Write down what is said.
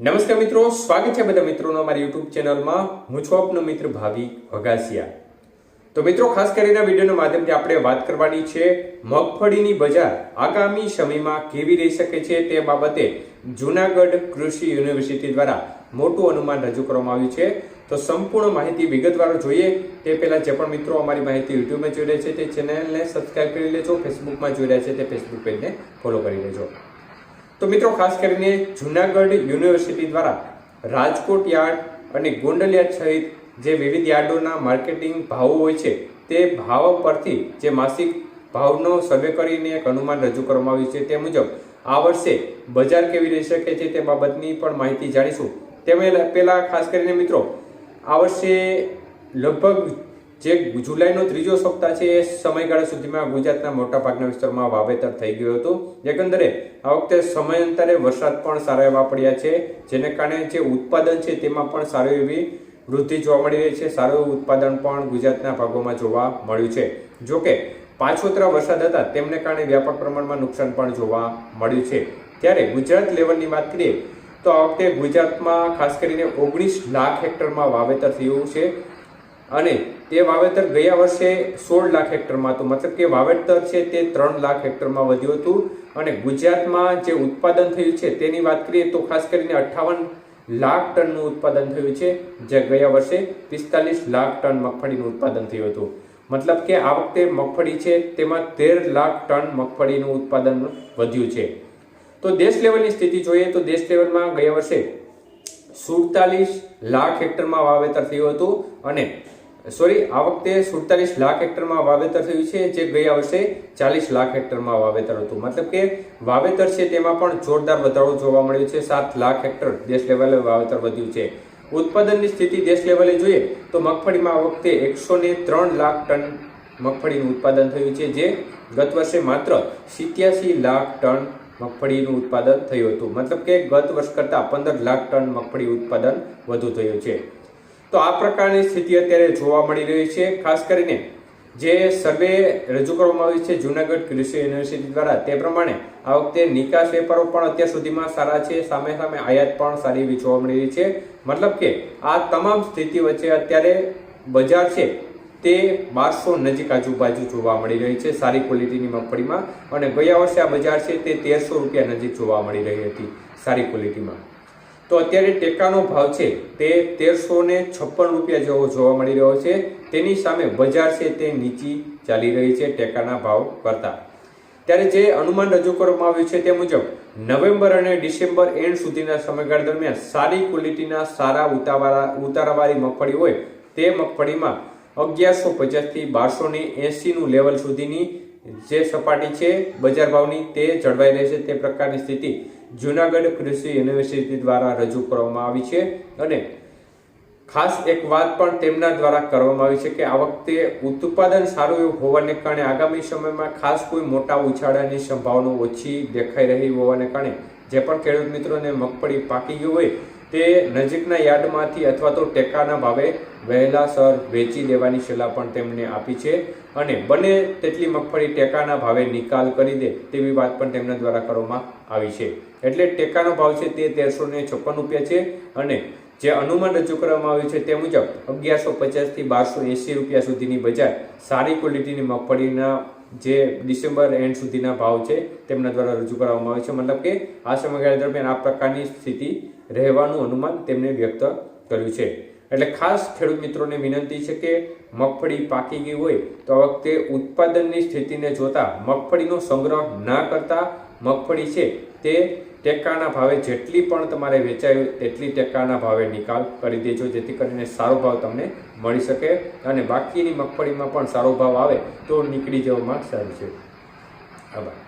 નમસ્કાર મિત્રો, સ્વાગત છે બધા મિત્રોનો અમારી યુટ્યુબ ચેનલમાં. હું છું આપનો મિત્ર ભાવિક વગાસિયા તો મિત્રો, ખાસ કરીને વિડીયોના માધ્યમથી આપણે વાત કરવાની છે, મગફળીની બજાર આગામી સમયમાં કેવી રહી શકે છે તે બાબતે જૂનાગઢ કૃષિ યુનિવર્સિટી દ્વારા મોટું અનુમાન રજૂ કરવામાં આવ્યું છે. તો સંપૂર્ણ માહિતી વિગતવાર જોઈએ. તે પહેલાં જે પણ મિત્રો અમારી માહિતી યુટ્યુબમાં જોઈ રહ્યા છે તે ચેનલને સબસ્ક્રાઈબ કરી લેજો, ફેસબુકમાં જોઈ રહ્યા છે તે ફેસબુક પેજને ફોલો કરી લેજો. તો મિત્રો, ખાસ કરીને જુનાગઢ યુનિવર્સિટી દ્વારા રાજકોટ યાર્ડ અને ગોંડલ યાર્ડ સહિત જે વિવિધ યાર્ડોના માર્કેટિંગ ભાવો હોય છે, તે ભાવ પરથી જે માસિક ભાવનો સર્વે કરીને એક અનુમાન રજૂ કરવામાં આવ્યું છે, તે મુજબ આ વર્ષે બજાર કેવી રહી શકે છે તે બાબતની પણ માહિતી જાણીશું. તેમ પહેલાં ખાસ કરીને મિત્રો, આ વર્ષે લગભગ જે જુલાઈનો ત્રીજો સપ્તાહ છે, એ સમયગાળા સુધીમાં ગુજરાતના મોટા ભાગના વિસ્તારમાં વાવેતર થઈ ગયું હતું. એકંદરે, આ વખતે સમયાંતરે વરસાદ પણ સારા એવા પડ્યા છે, જેને કારણે જે ઉત્પાદન છે, તેમાં પણ સારી એવી વૃદ્ધિ જોવા મળી રહી છે, સારું એવું ઉત્પાદન પણ ગુજરાતના ભાગોમાં જોવા મળ્યું છે. જોકે, પાછોતરા વરસાદ હતા, તેમને કારણે વ્યાપક પ્રમાણમાં નુકસાન પણ જોવા મળ્યું છે. ત્યારે ગુજરાત લેવલની વાત કરીએ, તો આ વખતે ગુજરાતમાં ખાસ કરીને ઓગણીસ લાખ હેક્ટરમાં વાવેતર થયું છે. અને તે વાવેતર ગયા વર્ષે સોળ લાખ હેક્ટરમાં હતું. મતલબ કે વાવેતર છે તે ત્રણ લાખ હેક્ટરમાં વધ્યું હતું. અને ગુજરાતમાં જે ઉત્પાદન થયું છે તેની વાત કરીએ તો ખાસ કરીને અઠ્ઠાવન લાખ ટનનું ઉત્પાદન થયું છે, જે ગયા વર્ષે પિસ્તાલીસ લાખ ટન મગફળીનું ઉત્પાદન થયું હતું. મતલબ કે આ વખતે મગફળી છે તેમાં તેર લાખ ટન મગફળીનું ઉત્પાદન વધ્યું છે. તો દેશ લેવલની સ્થિતિ જોઈએ તો દેશ લેવલમાં ગયા વર્ષે સુડતાલીસ લાખ હેક્ટરમાં વાવેતર થયું હતું અને સોરી, આ વખતે સુડતાલીસ લાખ હેક્ટરમાં વાવેતર થયું છે, જે ગયા વર્ષે ચાલીસ લાખ હેક્ટરમાં વાવેતર હતું. મતલબ કે વાવેતર છે તેમાં પણ જોરદાર વધારો જોવા મળ્યો છે. સાત લાખ હેક્ટર દેશ લેવલે વાવેતર વધ્યું છે. ઉત્પાદનની સ્થિતિ દેશ લેવલે જોઈએ તો મગફળીમાં આ વખતે એકસો ત્રણ લાખ ટન મગફળીનું ઉત્પાદન થયું છે, જે ગત વર્ષે માત્ર સિત્યાસી લાખ ટન મગફળીનું ઉત્પાદન થયું હતું. મતલબ કે ગત વર્ષ કરતાં પંદર લાખ ટન મગફળી ઉત્પાદન વધુ થયું છે. તો આ પ્રકારની સ્થિતિ અત્યારે જોવા મળી રહી છે. ખાસ કરીને જે સર્વે રજૂ કરવામાં આવ્યું છે જુનાગઢ કૃષિ યુનિવર્સિટી દ્વારા, તે પ્રમાણે આ વખતે નિકાસ વેપારો પણ અત્યાર સુધીમાં સારા છે. સામે સામે આયાત પણ સારી એવી જોવા મળી રહી છે. મતલબ કે આ તમામ સ્થિતિ વચ્ચે અત્યારે બજાર છે તે બારસો નજીક આજુબાજુ જોવા મળી રહી છે સારી ક્વોલિટીની મગફળીમાં. અને ગયા વર્ષે આ બજાર છે તે તેરસો રૂપિયા નજીક જોવા મળી રહી હતી સારી ક્વોલિટીમાં. તો અત્યારે ટેકાનો ભાવ છે તે તેરસો ને છપ્પન રૂપિયા જેવો જોવા મળી રહ્યો છે. તેની સામે બજાર છે તે નીચી ચાલી રહી છે ટેકાના ભાવ કરતા. ત્યારે જે અનુમાન રજૂ કરવામાં આવ્યું છે તે મુજબ, નવેમ્બર અને ડિસેમ્બર એન્ડ સુધીના સમયગાળા દરમિયાન સારી ક્વોલિટીના સારા ઉતાવાળા, ઉતારાવાળી મગફળી હોય તે મગફળીમાં અગિયારસો પચાસથી બારસો ને એંસીનું લેવલ સુધીની જે સપાટી છે, બજાર ભાવની તે જળવાઈ રહેશે તે પ્રકારની સ્થિતિ જુનાગઢ કૃષિ યુનિવર્સિટી દ્વારા રજૂ કરવામાં આવી છે. અને ખાસ એક વાત પણ તેમના દ્વારા કરવામાં આવી છે કે આ વખતે ઉત્પાદન સારું એવું હોવાને કારણે આગામી સમયમાં ખાસ કોઈ મોટા ઉછાળાની સંભાવના ઓછી દેખાઈ રહી હોવાને કારણે જે પણ ખેડૂત મિત્રોને મગફળી પાકી ગયું હોય તે નજીકના યાર્ડમાંથી અથવા તો ટેકાના ભાવે વહેલાસર વેચી દેવાની સલાહ પણ તેમને આપી છે અને બને તેટલી મગફળી ટેકાના ભાવે નિકાલ કરી દે તેવી વાત પણ તેમના દ્વારા કરવામાં આવી છે. એટલે ટેકાનો ભાવ છે તે તેરસો ને છપ્પન રૂપિયા છે અને જે અનુમાન રજૂ કરવામાં આવ્યું છે તે મુજબ અગિયારસો પચાસથી બારસો એંસી રૂપિયા સુધીની બજાર સારી ક્વોલિટીની મગફળીના જે ડિસેમ્બર એન્ડ સુધીના ભાવ છે તેમના દ્વારા રજૂ કરવામાં આવે છે. મતલબ કે આ સમયગાળા દરમિયાન આ પ્રકારની સ્થિતિ રહેવાનું અનુમાન તેમણે વ્યક્ત કર્યું છે. એટલે ખાસ ખેડૂત મિત્રોને વિનંતી છે કે મગફળી પાકી ગઈ હોય તો આ વખતે ઉત્પાદનની સ્થિતિને જોતા મગફળીનો સંગ્રહ ના કરતા મગફળી છે તે ટેકાના ભાવે જેટલી પણ તમારે વેચાય તેટલી ટેકાના ભાવે નિકાલ કરી દેજો, જેથી કરીને સારો ભાવ તમને મળી શકે અને બાકીની મગફળીમાં પણ સારો ભાવ આવે તો નીકળી જવામાં સારું છે. આભાર.